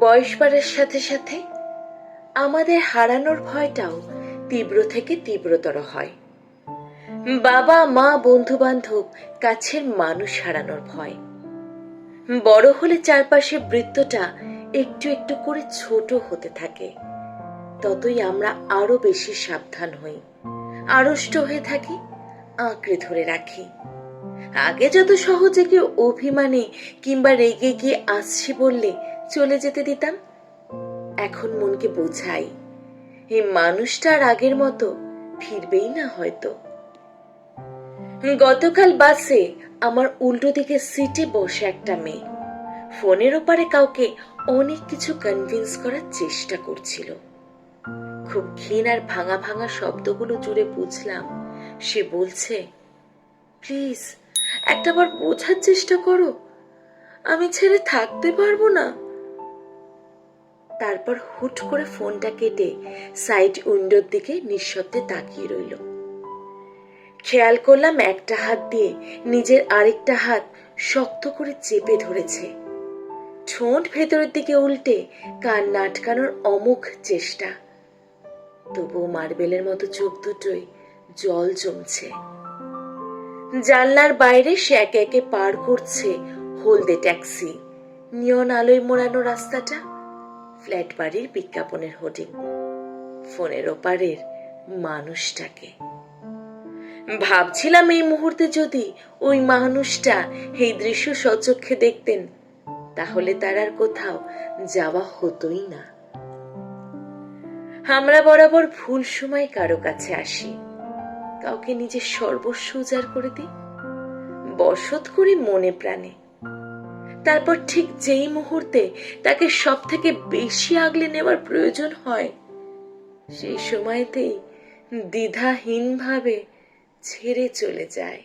বয়স বাড়ার সাথে সাথে আমাদের হারানোর ভয়টাও তীব্র থেকে তীব্রতর হয়। বাবা, মা বন্ধু বান্ধব কাছের মানুষ হারানোর ভয়। বড় হলে চারপাশে বৃত্তটা একটু একটু করে ছোট হতে থাকে। ততই আমরা আরও বেশি সাবধান হই, আড়ষ্ট হয়ে থাকি, আঁকড়ে ধরে রাখি। আগে যত সহজে কেউ অভিমানে কিংবা রেগে গিয়ে আসছি বললে চলে যেতে দিতাম? এখন মনকে বোঝাই, এই মানুষটা আর আগের মতো ফিরবেই না হয়তো। গতকাল বাসে আমার উল্টো দিকে সিটে বসে একটা মেয়ে। ফোনের ওপারে কাউকে অনেক কিছু কনভিন্স করার চেষ্টা করছিল। খুব ক্ষীণ আর ভাঙা ভাঙা শব্দগুলো জুড়ে বুঝলাম, সে বলছে, প্লিজ একটাবার বোঝার চেষ্টা করো। আমি ছেড়ে থাকতে পারব না। তারপর হুট করে ফোনটা কেটে সাইড উইন্ডোর দিকে নিঃশব্দে তাকিয়ে রইল। খেয়াল করলাম একটা হাত দিয়ে নিজের আরেকটা হাত শক্ত করে চেপে ধরেছে। ঠোঁট ভেতরের দিকে উল্টে কান নাটকানোর অমুখ চেষ্টা। তবুও মার্বেলের মতো চোখ দুটোই জল জমছে। জানলার বাইরে সে একে একে পার করছে হলদে ট্যাক্সি। নিয়ন আলোয় মোড়ানো রাস্তাটা। ফ্ল্যাট বাড়ির বিজ্ঞাপনের হোর্ডিং। ফোনের ওপারের মানুষটাকে। ভাবছিলাম এই মুহূর্তে যদি ওই মানুষটা এই দৃশ্য সচক্ষে দেখতেন, তাহলে তার আর কোথাও যাওয়া হতোই না। আমরা বরাবর ভুল সময় কারও কাছে আসি। কাউকে নিজের সর্বস্ব উজাড় করে দিই। বসত করি মনে প্রাণে। তারপর ঠিক যেই মুহূর্তে তাকে সব থেকে বেশি আগলে নেওয়ার প্রয়োজন হয়, সেই সময়তেই দ্বিধাহীনভাবে ছেড়ে চলে যায়।